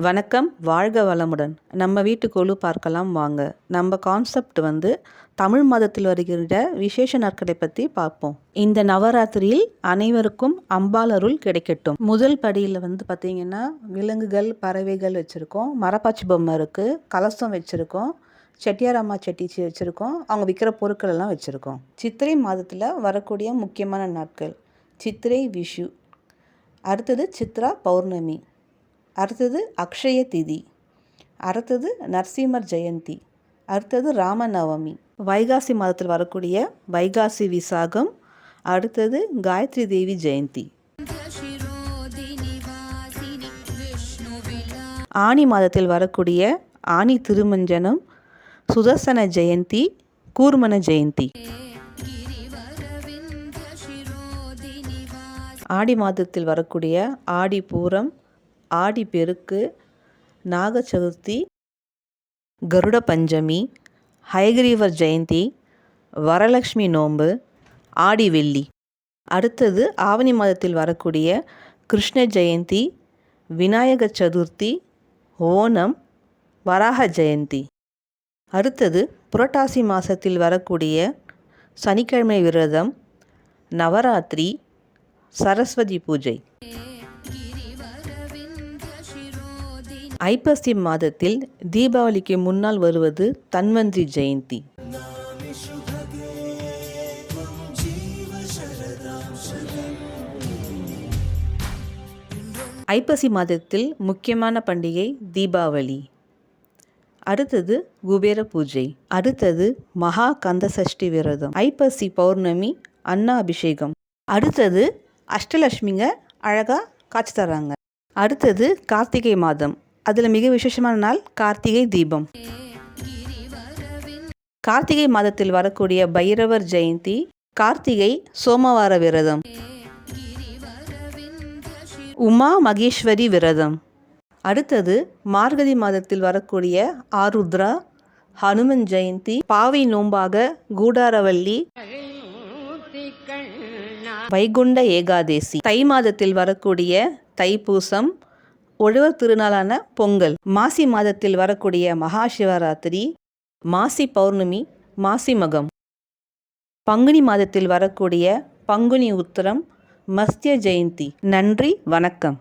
வணக்கம் வாழ்க வளமுடன். நம்ம வீட்டு பார்க்கலாம் வாங்க. நம்ம கான்செப்ட் வந்து தமிழ் மதத்தில் வருகின்ற விசேஷ நாட்களை பற்றி பார்ப்போம். இந்த நவராத்திரியில் அனைவருக்கும் அம்பாள் அருள் கிடைக்கட்டும். முதல் படியில் வந்து பார்த்திங்கன்னா விலங்குகள் பறவைகள் வச்சுருக்கோம். மரப்பாச்சி பொம்மை இருக்குது கலசம் வச்சுருக்கோம். செட்டியாரம்மா செட்டிச்சி வச்சுருக்கோம். அவங்க விற்கிற பொருட்கள் எல்லாம் வச்சுருக்கோம். சித்திரை மாதத்தில் வரக்கூடிய முக்கியமான நாட்கள். சித்திரை விஷு. அடுத்தது சித்ரா பௌர்ணமி. அடுத்தது அக்ஷய திதி. அடுத்தது நரசிம்மர் ஜெயந்தி. அடுத்தது ராமநவமி. வைகாசி மாதத்தில் வரக்கூடிய வைகாசி விசாகம். அடுத்தது காயத்ரி தேவி ஜெயந்தி. ஆனி மாதத்தில் வரக்கூடிய ஆனி திருமஞ்சனம் சுதர்சன ஜெயந்தி கூர்மன ஜெயந்தி. ஆடி மாதத்தில் வரக்கூடிய ஆடி பூரம் ஆடி பெருக்கு நாக சதுர்த்தி கருட பஞ்சமி ஹயகிரீவர் ஜெயந்தி வரலக்ஷ்மி நோன்பு ஆடி வெள்ளி. அடுத்தது ஆவணி மாதத்தில் வரக்கூடிய கிருஷ்ண ஜெயந்தி விநாயக சதுர்த்தி ஓணம் வராக ஜெயந்தி. அடுத்தது புரட்டாசி மாதத்தில் வரக்கூடிய சனிக்கிழமை விரதம் நவராத்திரி சரஸ்வதி பூஜை. ஐப்பசி மாதத்தில் தீபாவளிக்கு முன்னால் வருவது தன்வந்திரி ஜெயந்தி. ஐப்பசி மாதத்தில் முக்கியமான பண்டிகை தீபாவளி. அடுத்தது குபேர பூஜை. அடுத்தது மகா கந்த சஷ்டி விரதம். ஐப்பசி பௌர்ணமி அன்னா அபிஷேகம். அடுத்தது அஷ்டலட்சுமிங்க அழகாக காட்சி தர்றாங்க அடுத்தது கார்த்திகை மாதம். அதில் மிக விசேஷமான நாள் கார்த்திகை தீபம். கார்த்திகை மாதத்தில் வரக்கூடிய பைரவர் ஜெயந்தி கார்த்திகை சோமவார விரதம். உமா மகேஸ்வரி விரதம். அடுத்தது மார்கழி மாதத்தில் வரக்கூடிய ஆருத்ரா ஹனுமன் ஜெயந்தி பாவை நோம்பாக கூடாரவள்ளி வைகுண்ட ஏகாதேசி. தை மாதத்தில் வரக்கூடிய தைப்பூசம் உழவர் திருநாளான பொங்கல். மாசி மாதத்தில் வரக்கூடிய மகா சிவராத்திரி மாசி பௌர்ணமி மாசி மகம். பங்குனி மாதத்தில் வரக்கூடிய பங்குனி உத்திரம் மஸ்திய ஜெயந்தி. நன்றி வணக்கம்.